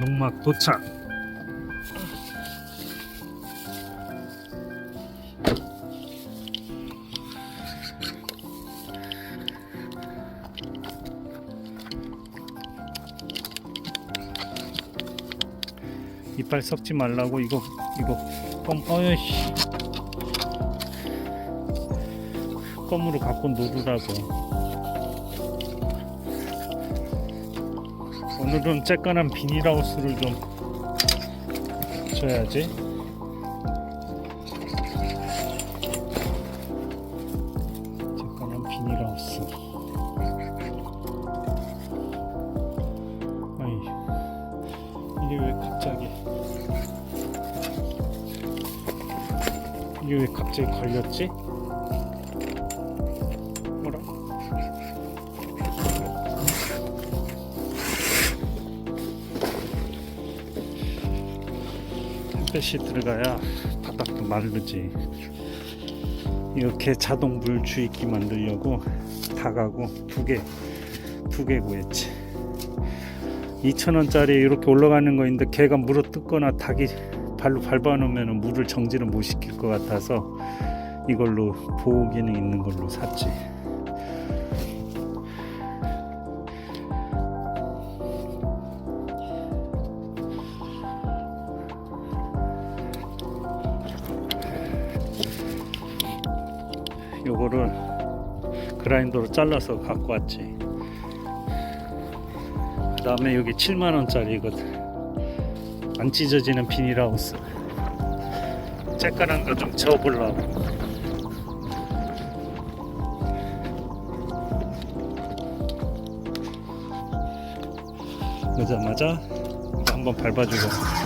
농막 도착. 이빨 썩지 말라고 이거 이거 껌 어이씨 껌으로 갖고 놀으라고 오늘은 쬐깐한 비닐하우스를 좀 줘야지 쬐깐한 비닐하우스 아이 이게 왜 갑자기 이게 왜 갑자기 걸렸지? 햇볕이 들어가야 바닥도 마르지 이렇게 자동 물 주입기 만들려고 닭하고 두 개 두 개 구했지 2,000원짜리 이렇게 올라가는 거 있는데 개가 물어 뜯거나 닭이 발로 밟아 놓으면 물을 정지를 못 시킬 것 같아서 이걸로 보호 기능 있는 걸로 샀지. 그라인더로 잘라서 갖고 왔지. 그 다음에 여기 7만원짜리거든 안 찢어지는 비닐하우스. 쬐깐한 거좀 오자마자 이거 한번 밟아주고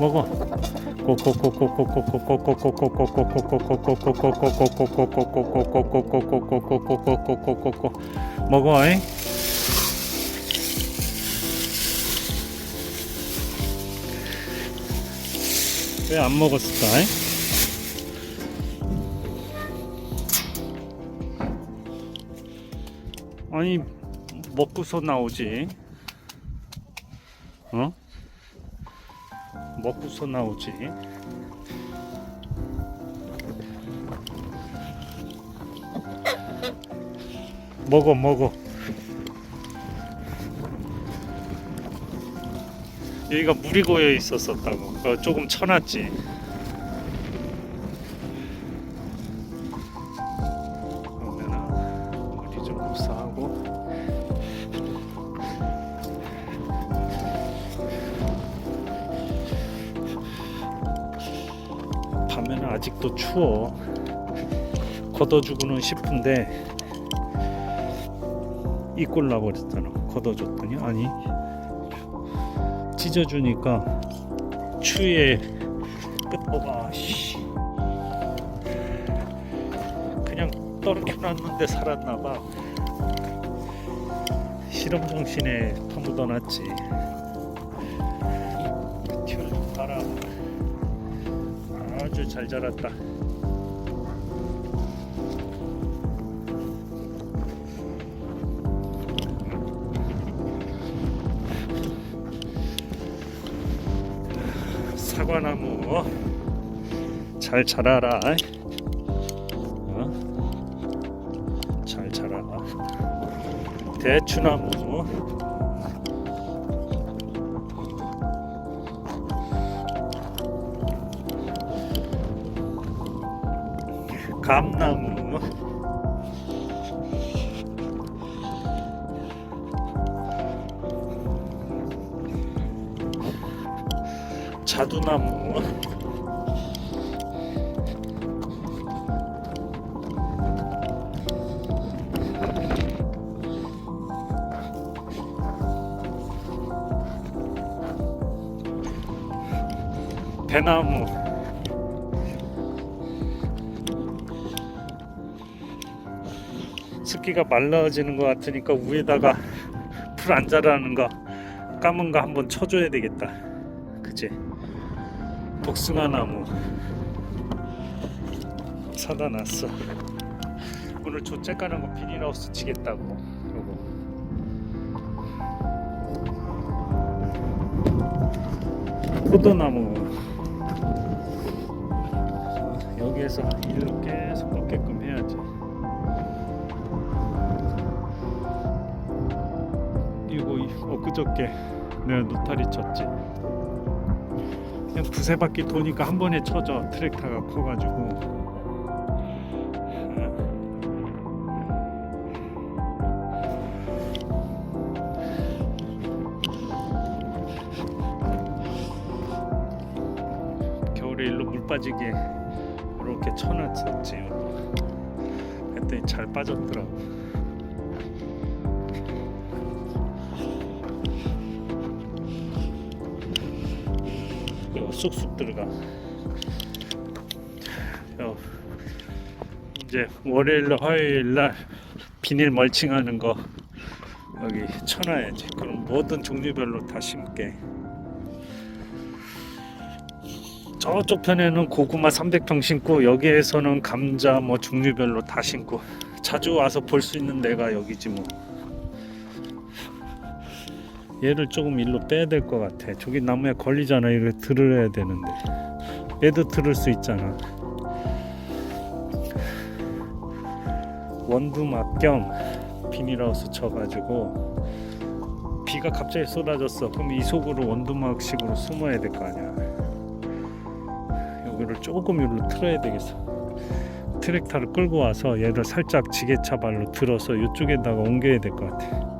먹어 먹어 잉? 왜안 먹었을까? 잉? 아니 먹고서 나오지 어? 먹고서 나오지. 먹어 먹어. 여기가 물이 고여 있었었다고. 그거 조금 쳐놨지 밤에는 아직도 추워. 걷어주고는 싶은데 이꼴 나버렸잖아. 걷어줬더니. 아니 찢어주니까 추위에 끝보가 씨. 그냥 떨어켜놨는데 살았나봐. 실험 정신에 파묻어놨지 잘 자랐다. 사과나무 잘 자라라. 어? 잘 자라 대추나무 감나무 자두나무. 대나무. 습기가 말라지는 것 같으니까 위에다가 풀 안 자라는 거 까만 거 한번 쳐줘야 되겠다. 그치? 복숭아 나무. 사다 놨어. 오늘 저 째까는 거 비닐하우스 치겠다고. 요거. 포도나무. 여기에서 일로 계속 걷게끔 엊그저께 내가 노타리 쳤지. 그냥 두세 바퀴 도니까 한 번에 쳐져. 트랙터가 커가지고. 겨울에 일로 물 빠지게 이렇게 쳐놨었지 그랬더니 잘 빠졌더라고 쑥쑥 들어가. 요, 이제 월요일 화요일 날 비닐 멀칭하는 거 여기 쳐놔야지. 그럼 모든 종류별로 다 심게. 저쪽 편에는 고구마 300평 심고 여기에서는 감자 뭐 종류별로 다 심고. 자주 와서 볼 수 있는 데가 여기지 뭐 얘를 조금 일로 빼야 될 것 같아. 저기 나무에 걸리잖아. 이걸 들어야 되는데. 얘도 들을 수 있잖아. 원두막 겸 비닐하우스 쳐가지고 비가 갑자기 쏟아졌어. 그럼 이 속으로 원두막식으로 숨어야 될 거 아니야. 여기를 조금 일로 틀어야 되겠어. 트랙터를 끌고 와서 얘를 살짝 지게차 발로 들어서 이쪽에다가 옮겨야 될 것 같아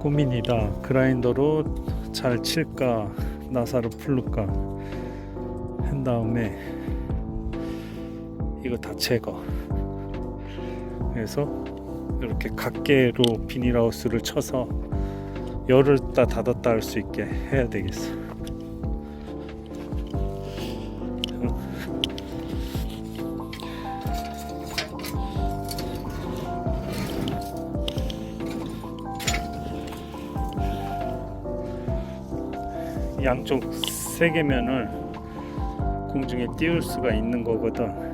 고민이다. 그라인더로 잘 칠까? 나사로 풀을까? 한 다음에 이거 다 제거. 그래서 이렇게 각개로 비닐하우스를 쳐서 열었다 닫았다 할 수 있게 해야 되겠어 양쪽 세 개면을 공중에 띄울 수가 있는 거거든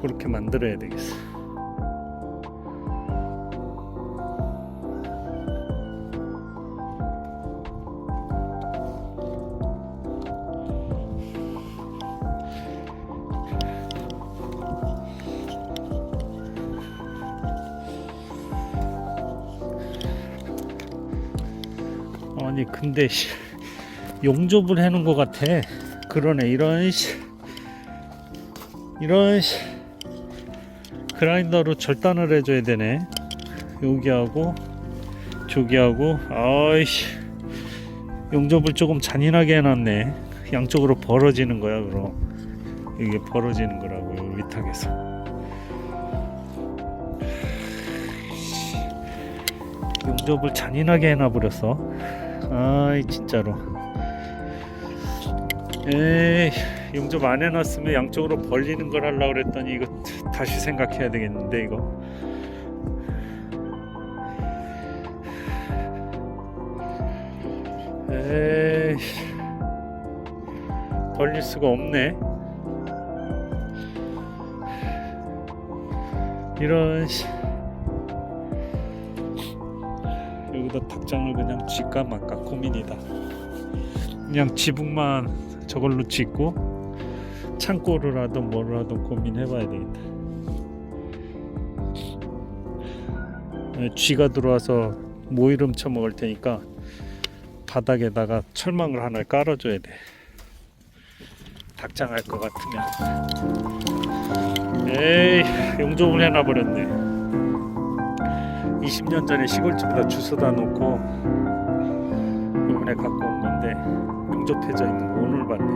그렇게 만들어야 되겠어. 아니 근데 씨, 용접을 해놓은 것 같아. 그러네 이런 씨, 이런 씨. 그라인더로 절단을 해줘야 되네. 여기하고 저기하고. 아이씨. 용접을 조금 잔인하게 해놨네. 양쪽으로 벌어지는 거야 그럼. 이게 벌어지는 거라고 요 위탁에서. 용접을 잔인하게 해놔버렸어 아이 진짜로. 에이 용접 안 해놨으면 양쪽으로 벌리는 걸 하려고 그랬더니 이거 다시 생각해야 되겠는데 이거. 에이 벌릴 수가 없네. 이런 씨. 여기다 닭장을 그냥 짓까 말까 고민이다 그냥 지붕만 저걸로 짓고 뭐를 하든 고민해봐야 되겠다 네, 쥐가 들어와서 모이름 쳐먹을 테니까 바닥에다가 철망을 하나 깔아줘야 돼. 닭장할 것 같으면. 에이, 용접을 해놔버렸네. 20년 전에 시골집에다 주워다 놓고 이번에 갖고 온 건데 용접해져 있는 거 오늘 봤네.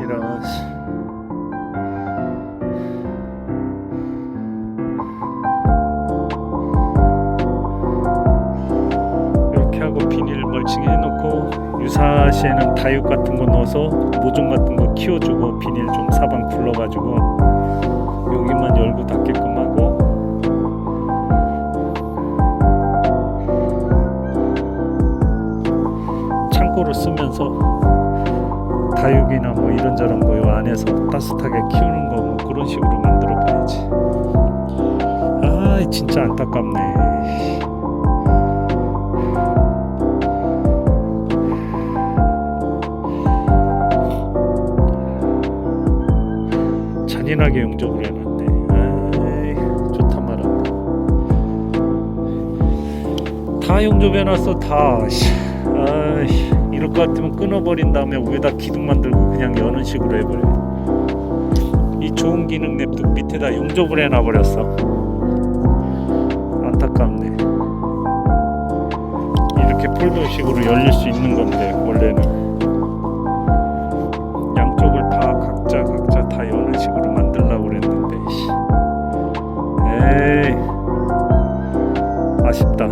이런. 씨. 이렇게 하고 비닐 멀칭 해놓고 유사시에는 다육 같은 거 넣어서 모종 같은 거 키워주고 비닐 좀 사방 굴러가지고 여기만 열고 닫게끔 창고로 쓰면서 다육이나 뭐 이런저런 거요 안에서 따뜻하게 키우는 거 뭐 그런 식으로 만들어 봐야지. 아 진짜 안타깝네. 잔인하게 용접을 해놨네. 아이, 좋다 말한다. 다 용접해놨어, 다. 씨. 아이, 같으면 끊어버린 다음에 위에다 기둥 만들고 그냥 여는 식으로 해버려. 이 좋은 기능 냅두고 밑에다 용접을 해놔버렸어. 안타깝네. 이렇게 폴더식으로 열릴 수 있는 건데, 원래는. 양쪽을 다 각자 각자 다 여는 식으로 만들려고 그랬는데 씨. 에이 아쉽다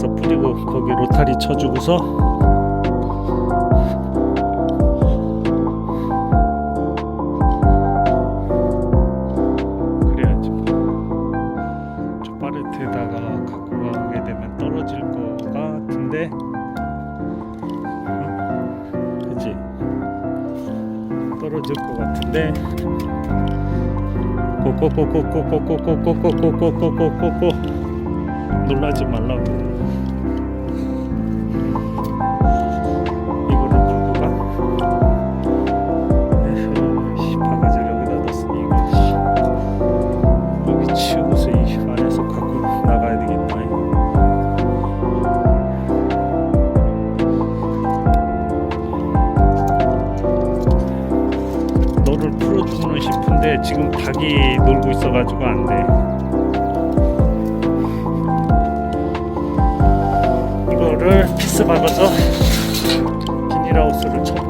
가서 뿌리고 거기 로타리 쳐주고서 그래야지. 저 파레트에다가 갖고 가게 되면 떨어질 것 같은데, 응? 그지? 떨어질 것 같은데. 꼬꼬꼬꼬꼬꼬꼬꼬꼬꼬꼬꼬꼬꼬꼬 놀라지 말라고. 이거를 물고 가. 에휴, 씨, 바가지를 여기다 놨으니 이거. 씨. 여기 치우고서 이 안에서 갖고 나가야 되겠다. 너를 풀어주고는 싶은데 지금 닭이 놀고 있어가지고 안 돼. 박아서 비닐하우스를 쳐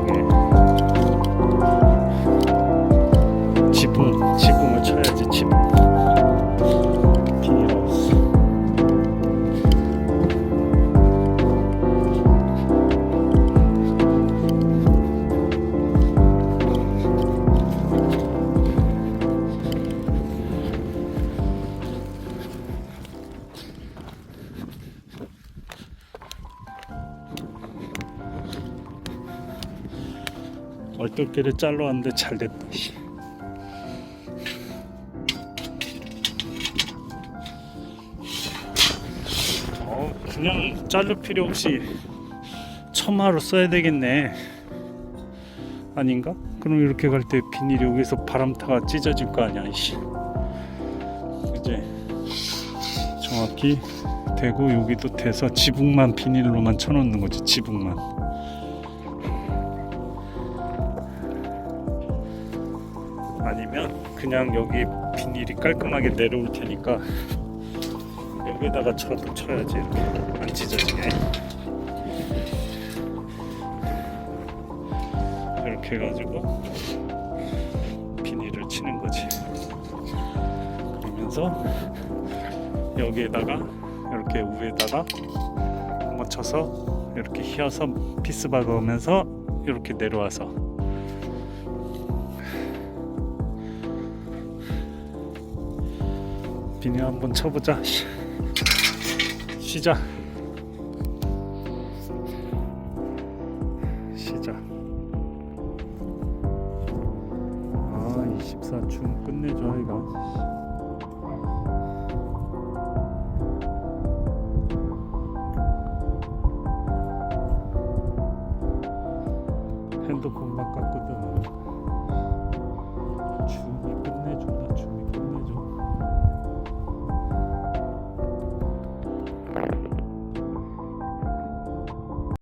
얼떨결에 잘라 왔는데 잘 됐다. 씨. 어, 그냥 자를 필요 없이 처마로 써야 되겠네. 아닌가? 그럼 이렇게 갈 때 비닐이 여기서 바람 타가 찢어질 거 아니야, 이씨. 이제 정확히 되고 여기도 돼서 지붕만 비닐로만 쳐놓는 거지, 지붕만. 그냥 여기 비닐이 깔끔하게 내려올 테니까 여기다가 쳐도 쳐야지 이렇게 안 찢어지게. 이렇게 해가지고 비닐을 치는 거지. 그러면서 여기에다가 이렇게 위에다가 쳐서 이렇게 휘어서 피스 박으면서 이렇게 내려와서 비닐 한번 쳐보자. 씨. 시작. 시작. 아, 24춤 끝내줘, 이가.